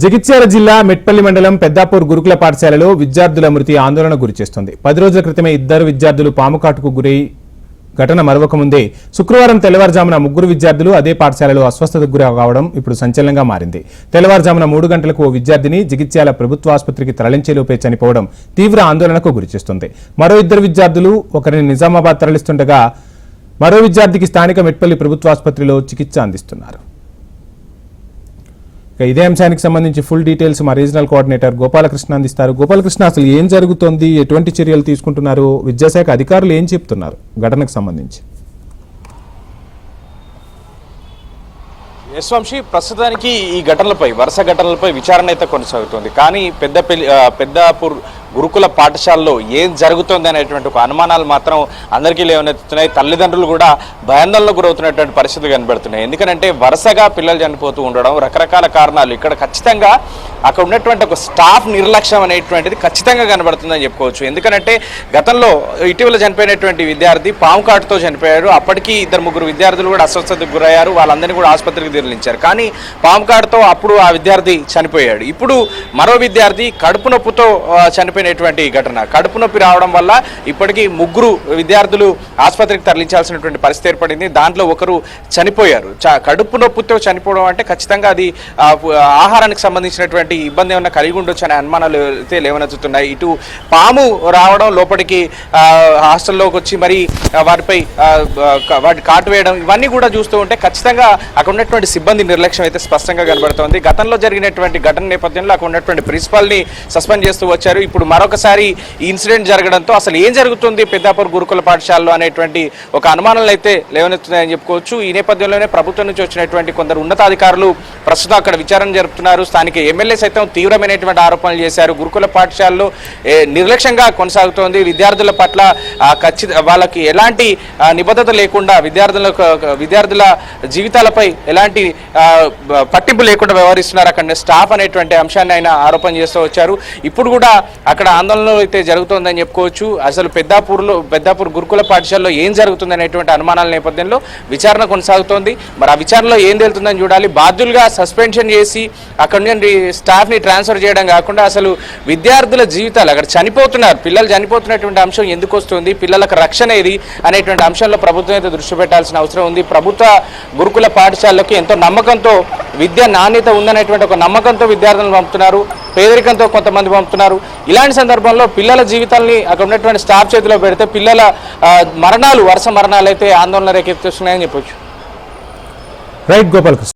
జగిత్యాల జిల్లా మెట్పల్లి మండలం పెద్దాపూర్ గురుకుల పాఠశాలలో విద్యార్థుల మృతి ఆందోళన గురిచేస్తుంది. పది రోజుల క్రితమే ఇద్దరు విద్యార్థులు పాముకాటుకు గురై ఘటన మరవకముందే శుక్రవారం తెల్లవారుజామున ముగ్గురు విద్యార్థులు అదే పాఠశాలలో అస్వస్థతకు గురి కావడం ఇప్పుడు సంచలనంగా మారింది. తెల్లవారుజామున మూడు గంటలకు ఓ విద్యార్థిని జగిత్యాల ప్రభుత్వ ఆసుపత్రికి తరలించేలోపే చనిపోవడం తీవ్ర ఆందోళనకు గురిచేస్తుంది. మరో ఇద్దరు విద్యార్థులు ఒకరిని నిజామాబాద్ తరలిస్తుండగా మరో విద్యార్థికి స్థానిక మెట్పల్లి ప్రభుత్వ ఆసుపత్రిలో చికిత్స అందిస్తున్నారు. ఇక ఇదే అంశానికి సంబంధించి ఫుల్ డీటెయిల్స్ మా రీజనల్ కోఆర్డినేటర్ గోపాలకృష్ణ అందిస్తారు. గోపాలకృష్ణ అసలు ఏం జరుగుతోంది? ఎటువంటి చర్యలు తీసుకుంటున్నారు? విద్యాశాఖ అధికారులు ఏం చెప్తున్నారు? ఘటనకు సంబంధించి. యశ్వంశి ప్రస్తుతానికి ఈ ఘటనలపై వరుస ఘటనలపై విచారణ అయితే కొనసాగుతుంది. కానీ పెద్ద పెళ్ళి గురుకుల పాఠశాలలో ఏం జరుగుతోంది అనేటువంటి ఒక అనుమానాలు మాత్రం అందరికీ లేవనెత్తుతున్నాయి. తల్లిదండ్రులు కూడా భయాందోళనకు గురవుతున్నటువంటి పరిస్థితులు కనబడుతున్నాయి. ఎందుకంటే వరుసగా పిల్లలు చనిపోతూ ఉండడం రకరకాల కారణాలు. ఇక్కడ ఖచ్చితంగా అక్కడ ఉన్నటువంటి ఒక స్టాఫ్ నిర్లక్ష్యం అనేటువంటిది ఖచ్చితంగా కనబడుతుందని చెప్పుకోవచ్చు. ఎందుకంటే గతంలో ఇటీవల చనిపోయినటువంటి విద్యార్థి పాము కాటుతో చనిపోయారు అప్పటికి ఇద్దరు ముగ్గురు విద్యార్థులు కూడా అస్వస్థతకు గురయ్యారు. వాళ్ళందరినీ కూడా ఆసుపత్రికి తరలించారు. కానీ పాము కాటుతో అప్పుడు ఆ విద్యార్థి చనిపోయాడు. ఇప్పుడు మరో విద్యార్థి కడుపు నొప్పుతో చనిపోయి చనిపోయినటువంటి ఘటన. కడుపు నొప్పి రావడం వల్ల ఇప్పటికీ ముగ్గురు విద్యార్థులు ఆసుపత్రికి తరలించాల్సినటువంటి పరిస్థితి ఏర్పడింది. దాంట్లో ఒకరు చనిపోయారు. కడుపు నొప్పితో చనిపోవడం అంటే ఖచ్చితంగా అది ఆహారానికి సంబంధించినటువంటి ఇబ్బంది ఏమైనా కలిగి ఉండొచ్చు అనే అనుమానాలు అయితే లేవనెత్తుతున్నాయి. ఇటు పాము రావడం లోపలికి హాస్టల్లోకి వచ్చి మరి వారిపై వాటి కాటు వేయడం ఇవన్నీ కూడా చూస్తూ ఉంటే ఖచ్చితంగా అక్కడ ఉన్నటువంటి సిబ్బంది నిర్లక్ష్యం అయితే స్పష్టంగా కనబడుతోంది. గతంలో జరిగినటువంటి ఘటన నేపథ్యంలో అక్కడ ఉన్నటువంటి ప్రిన్సిపాల్ని సస్పెండ్ చేస్తూ వచ్చారు. ఇప్పుడు మరొకసారి ఈ ఇన్సిడెంట్ జరగడంతో అసలు ఏం జరుగుతుంది పెద్దాపూర్ గురుకుల పాఠశాలలో అనేటువంటి ఒక అనుమానాలు అయితే లేవనెత్తున్నాయని చెప్పుకోవచ్చు. ఈ నేపథ్యంలోనే ప్రభుత్వం నుంచి వచ్చినటువంటి కొందరు ఉన్నతాధికారులు ప్రస్తుతం అక్కడ విచారణ జరుపుతున్నారు. స్థానిక ఎమ్మెల్యే సైతం తీవ్రమైనటువంటి ఆరోపణలు చేశారు. గురుకుల పాఠశాలలో నిర్లక్ష్యంగా కొనసాగుతోంది. విద్యార్థుల పట్ల ఖచ్చిత వాళ్ళకి ఎలాంటి నిబద్ధత లేకుండా విద్యార్థులకు విద్యార్థుల జీవితాలపై ఎలాంటి పట్టింపు లేకుండా వ్యవహరిస్తున్నారు. అక్కడ స్టాఫ్ అనేటువంటి అంశాన్ని ఆయన ఆరోపణ చేస్తూ వచ్చారు. ఇప్పుడు కూడా అక్కడ ఆందోళన అయితే జరుగుతోందని చెప్పుకోవచ్చు. అసలు పెద్దాపూర్లో పెద్దాపూర్ గురుకుల పాఠశాలలో ఏం జరుగుతుంది అనేటువంటి అనుమానాల నేపథ్యంలో విచారణ కొనసాగుతోంది. మరి ఆ విచారణలో ఏం తేలుతుందని చూడాలి. బాధ్యులుగా సస్పెన్షన్ చేసి అక్కడ నుండి స్టాఫ్ని ట్రాన్స్ఫర్ చేయడం కాకుండా అసలు విద్యార్థుల జీవితాలు అక్కడ చనిపోతున్నారు పిల్లలు చనిపోతున్నటువంటి అంశం ఎందుకు వస్తుంది పిల్లలకు రక్షణ ఏది అనేటువంటి అంశంలో ప్రభుత్వం అయితే దృష్టి పెట్టాల్సిన అవసరం ఉంది. ప్రభుత్వ గురుకుల పాఠశాలలకు ఎంతో నమ్మకంతో విద్య నాణ్యత ఉందనేటువంటి ఒక నమ్మకంతో విద్యార్థులను పంపుతున్నారు. పేదరికంతో కొంతమంది పంపుతున్నారు. ఇలాంటి సందర్భంలో పిల్లల జీవితాల్ని అక్కడ ఉన్నటువంటి స్టాఫ్ చేతిలో పెడితే పిల్లల మరణాలు వరుస మరణాలు అయితే ఆందోళన రేకెత్తిస్తున్నాయని చెప్పొచ్చు. రైట్ గోపాలకృష్ణ.